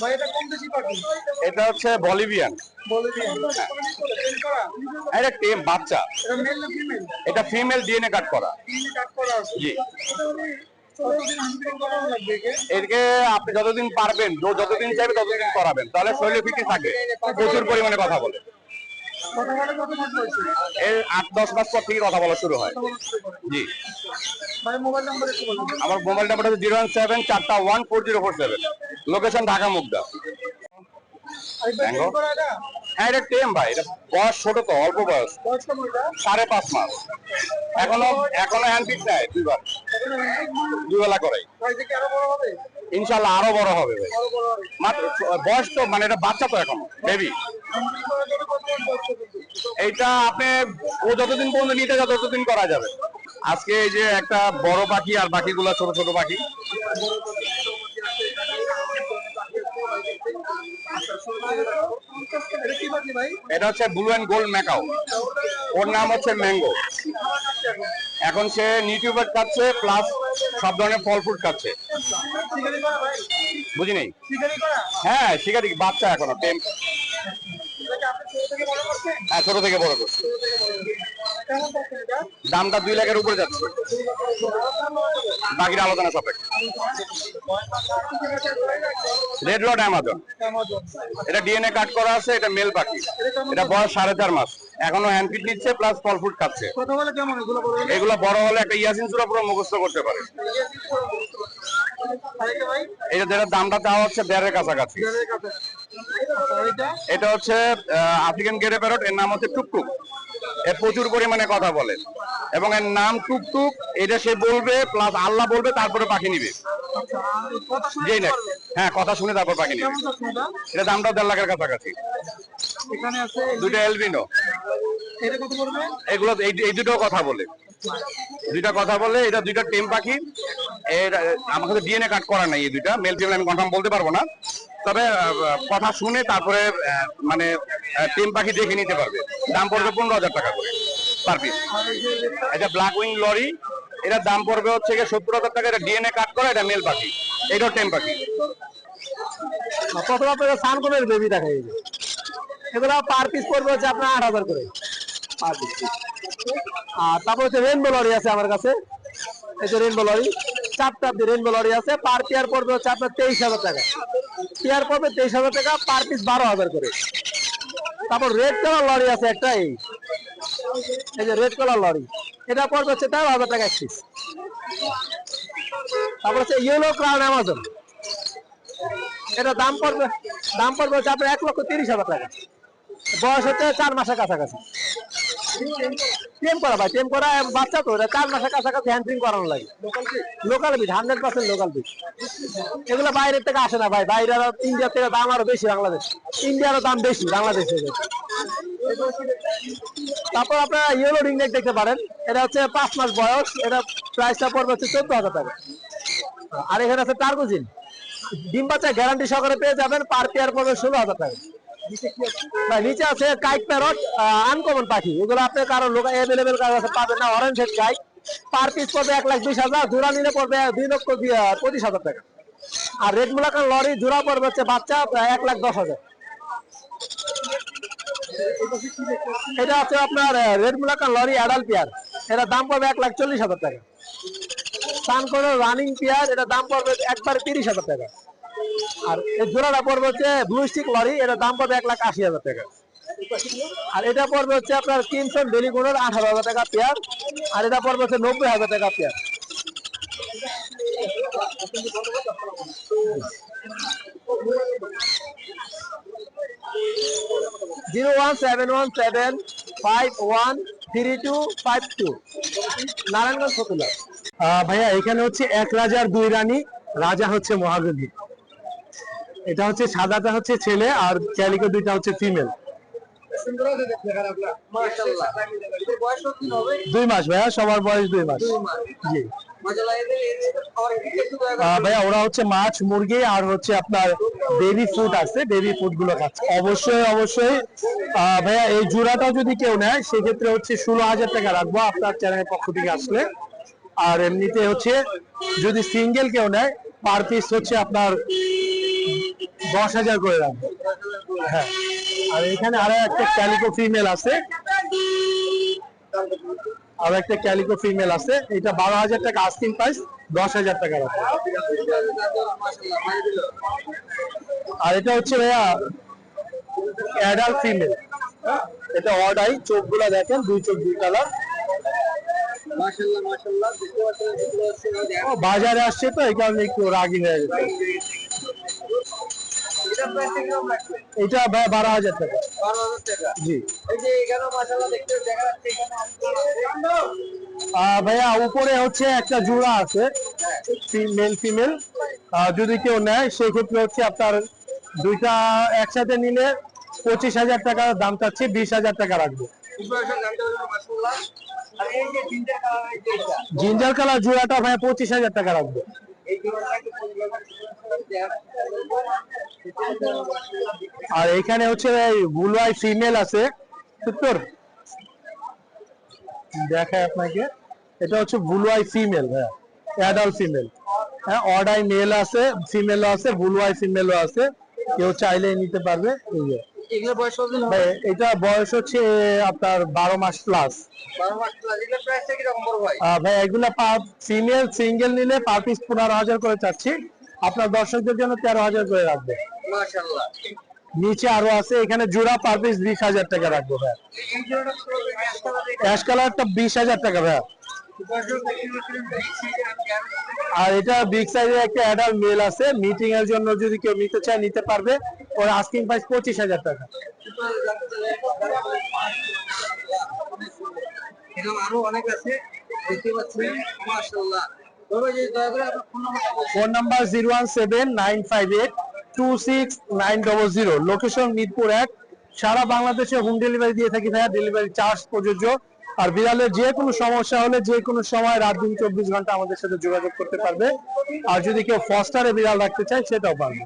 ভাই এটা কোন দেশি পাখি? এটা হচ্ছে বলিভিয়ান। বলে দিন এটা টেম বাচ্চা। এটা মেল না ফিমেল এটা ফিমেল ডিএনএ কাট করা। তিন কাট করা আছে। জি। এদিকে আপনি যতদিন পারবেন যতদিন চাইবে ততদিন করাবেন। তাহলে শরীরে ফিটি থাকে প্রচুর পরিমাণে কথা বলে কথা বলে কত মাস হয়েছে এর আট দশ মাস পর থেকে কথা বলা শুরু হয়। জি। বলুন। আমার মোবাইল নাম্বার হচ্ছে জিরো ওয়ান সেভেন চারটা one four zero four seven. Location Dhaka Mugda. করা হ্যাঁ এটা টেম ভাই, এটা বয়স ছোট তো, অল্প বয়স। সাড়ে পাঁচ মাস। এখনও এখনও হ্যান্ড ফিট নেয় দুইবার। এখনও handling? দুই বেলা করাই। ভাই এটা কি আরও বড় হবে ইনশাল্লাহ আরও বড় হবে ভাই। মাত্র বয়স তো মানে এটা বাচ্চা তো এখনও বেবি এইটা আপনি ও যতদিন পর্যন্ত নিতে যাবে ততদিন করা যাবে। আজকে এই যে একটা বড় পাখি আর বাকিগুলো ছোট ছোট পাখি। এটা হচ্ছে ব্লু অ্যান্ড গোল্ড ম্যাকাও ওর নাম হচ্ছে ম্যাঙ্গো এখন সে নিউটিউবার খাচ্ছে প্লাস সব ধরনের ফল ফ্রুট খাচ্ছে। বুঝি নেই হ্যাঁ শিকারি, বাচ্চা এখনও টেম এটাকে আপনি ছোট থেকে বড় করছেন হ্যাঁ ছোট থেকে বড় করছে। দামটা দুই লাখের উপরে যাচ্ছে। বাকির আলোচনা সাপেক্ষে। রেড লট অ্যামাজন এটা ডিএনএ কাট করা আছে, এটা মেল পাখি। এটা বয়স সাড়ে চার মাস। এখনও হ্যান্ড ফিট নিচ্ছে প্লাস ফল ফ্রুট খাচ্ছে। এগুলো বড় হলে একটা ইয়াসিন সুরা পুরো মুখস্থ করতে পারে। এটা যেটা দামটা দেওয়া হচ্ছে, দেড়ের কাছাকাছি। এটা হচ্ছে আফ্রিকান গেটে প্যারট এর নাম হচ্ছে টুকটুক। এ প্রচুর পরিমাণে কথা বলে। এবং এর নাম টুকটুক এটা সে বলবে প্লাস আল্লাহ বলবে তারপরে পাখি নিবে। যেই না হ্যাঁ কথা শুনে তারপর পাখি নিবে। এটা দামটা দেড় লাখের কাছাকাছি। দুইটা এলবিনো এগুলো এই দুটো কথা বলে। দুইটা কথা বলে এটা দুইটা টেম পাখি। এর আমার কাছে ডিএনএ কাট করা নাই এই দুইটা। মেল ফিমেল আমি কনফার্ম বলতে পারব না। তবে কথা শুনে তারপরে মানে টেম পাখি দেখে নিতে পারবে। দাম পড়বে পনেরো হাজার টাকা করে পার পিস এটা ব্ল্যাক উইং লরি এটার দাম পড়বে হচ্ছে গিয়ে সত্তর হাজার টাকা। এটা ডিএনএ কাট করা, এটা মেল পাখি। এটাও টেম পাখি। বেবি দেখা পার পিস হচ্ছে আপনার আট হাজার করে। পার পিস তারপর হচ্ছে আছে আমার কাছে। এই রেনবো লরি চারটা রেনবো লরি আছে পার পেয়ার পড়বে হচ্ছে আপনার তেইশ হাজার টাকা। পেয়ার পড়বে তেইশ হাজার টাকা পার পিস বারো হাজার করে। তারপর রেড কালার লরি আছে একটা, এই। এই যে রেড কালার লরি এটা পড়বে হচ্ছে তেরো হাজার টাকা এক পিস তারপর হচ্ছে ইয়েলো ক্রাউন অ্যামাজন এটা দাম পড়বে দাম পড়বে হচ্ছে আপনার এক লক্ষ তিরিশ হাজার টাকা। বয়স হচ্ছে চার মাসের কাছাকাছি। টেম করা ভাই টেম করা বাচ্চা তো চার মাসের কাছাকাছি হ্যান্ড্রিং করানো লাগে। Local breed hundred percent local breed এগুলো বাইরের থেকে আসে না ভাই বাইরে আরও ইন্ডিয়া থেকে দাম আরও বেশি বাংলাদেশ। ইন্ডিয়ারও দাম বেশি বাংলাদেশ থেকে। তারপর আপনারা ইয়েলো রিংনেক দেখতে পারেন। এটা হচ্ছে পাঁচ মাস বয়স এটা প্রাইসটা পড়বে হচ্ছে চোদ্দ হাজার টাকা। আর এখানে আছে টার্গোজিন ডিম বাচ্চা গ্যারান্টি সহকারে পেয়ে যাবেন পার পেয়ার পড়বে ষোলো হাজার টাকা। নিচে আছে কাইট প্যারট আনকমন পাখি। এগুলো আপনি কারও লোক অ্যাভেলেবেল কারও কাছে পাবেন না orange head kite per piece পড়বে এক লাখ বিশ হাজার, জোড়া নিলে পড়বে দুই লক্ষ পঁচিশ হাজার টাকা। আর রেড মুলাকার লরি জোড়া পড়বে হচ্ছে বাচ্চা এক লাখ দশ হাজার। এটা আছে আপনার রেড মুলাকার লরি অ্যাডাল পেয়ার এটা দাম পড়বে এক লাখ চল্লিশ হাজার টাকা। সান করে রানিং পেয়ার এটা দাম পড়বে একবার তিরিশ হাজার টাকা। আর এই জোড়াটা পড়বে হচ্ছে ব্লু স্টিক লরি এটা দাম পড়বে এক লাখ আশি হাজার টাকা। আর এটা পড়বে হচ্ছে আপনার কিমসন ডেলিগুনের আঠারো হাজার টাকা পেয়ার আর এটা পড়বে হচ্ছে নব্বই হাজার টাকা pair zero one seven one seven five one three two five two. Narayanganj ভাইয়া, এখানে হচ্ছে এক রাজার দুই রানী, রাজা হচ্ছে মহাগধী এটা হচ্ছে সাদাটা হচ্ছে ছেলে আর ক্যালিকো দুইটা হচ্ছে ফিমেল। দুই মাস ভাইয়া সবার বয়স দুই মাস। জি। ভাইয়া ওরা হচ্ছে মাছ মুরগি আর হচ্ছে আপনার বেবি ফুড আছে বেবি ফুডগুলো খাচ্ছে। অবশ্যই অবশ্যই আহ, ভাইয়া এই জোড়াটা যদি কেউ নেয় সেক্ষেত্রে হচ্ছে ষোলো হাজার টাকা রাখব আপনার চ্যানেলের পক্ষ থেকে আসলে। আর এমনিতে হচ্ছে যদি সিঙ্গেল কেউ নেয় পার পিস হচ্ছে আপনার দশ হাজার করে রাখব। হ্যাঁ। আর এখানে আরও একটা ক্যালিকো ফিমেল আছে। আর একটা ক্যালিকো ফিমেল আছে। এটা বারো হাজার টাকা আস্কিং প্রাইস দশ হাজার টাকা রাখব। আর এটা হচ্ছে ভাইয়া অ্যাডাল্ট ফিমেল এটা অডাই চোখগুলা দেখেন দুই চোখ দুই কালার বাজারে আসছে তো এই কারণে একটু রাগি হয়ে গেছে। এটা ভাই বারো হাজার টাকা। 12000 টাকা। জি। এই যে এখানে মাশাআল্লাহ দেখতে দেখা যাচ্ছে এখানে ভাইয়া উপরে হচ্ছে একটা জোড়া আছে মেল ফিমেল যদি কেউ নেয় সেক্ষেত্রে হচ্ছে আপনার দুইটা একসাথে নিলে পঁচিশ হাজার টাকা দাম চাচ্ছে বিশ হাজার টাকা রাখব। জিঞ্জার কালার জোড়াটা ভাই পঁচিশ হাজার টাকা রাখব। আর এখানে হচ্ছে বুলুয়াই ফিমেল আছে। উত্তর দেখায় আপনাকে। এটা হচ্ছে বুলুয়াই ফিমেল হ্যাঁ অ্যাডাল্ট ফিমেল। হ্যাঁ অর্ডাই মেল আছে, ফিমেলও আছে বুলুয়াই ফিমেলও আছে। কেউ চাইলে নিতে পারবে, এই। এগুলো বয়স কতদিন হবে? এটা বয়স হচ্ছে আপনার বারো মাস প্লাস 12 মাস প্লাস এগুলো প্রাইসটা কীরকম বড় ভাই? ভাই এগুলা ফিমেল সিঙ্গেল নিলে পার পিস পনেরো হাজার করে চাচ্ছি। আপনার দর্শকদের জন্য তেরো হাজার করে রাখব। মাশাআল্লাহ। নিচে আরও আছে এখানে জোড়া পার পিস বিশ হাজার টাকা রাখব ভাই। অ্যাশ কালারটা বিশ হাজার টাকা ভাই। আর এটা বিগ সাইজের একটা অ্যাডাল্ট মেল আছে। মিটিং এর জন্য যদি কেউ নিতে চায় নিতে পারবে। ওর আস্কিং প্রাইস পঁচিশ হাজার টাকা। এরকম আরও অনেক আছে। দেখতে পাচ্ছেন? মাশাআল্লাহ। তবে যে দয়া করে আপনার ফোন নাম্বারটা বলুন। Phone number zero one seven nine five eight two six nine double zero location Mirpur এক। সারা বাংলাদেশে হোম ডেলিভারি দিয়ে থাকি ভাইয়া। ডেলিভারি চার্জ প্রযোজ্য। আর বিড়ালের যে কোনো সমস্যা হলে যে কোনো সময় রাত দিন চব্বিশ ঘণ্টা আমাদের সাথে যোগাযোগ করতে পারবে। আর যদি কেউ ফস্টারে বিড়াল রাখতে চায়, সেটাও পারবে।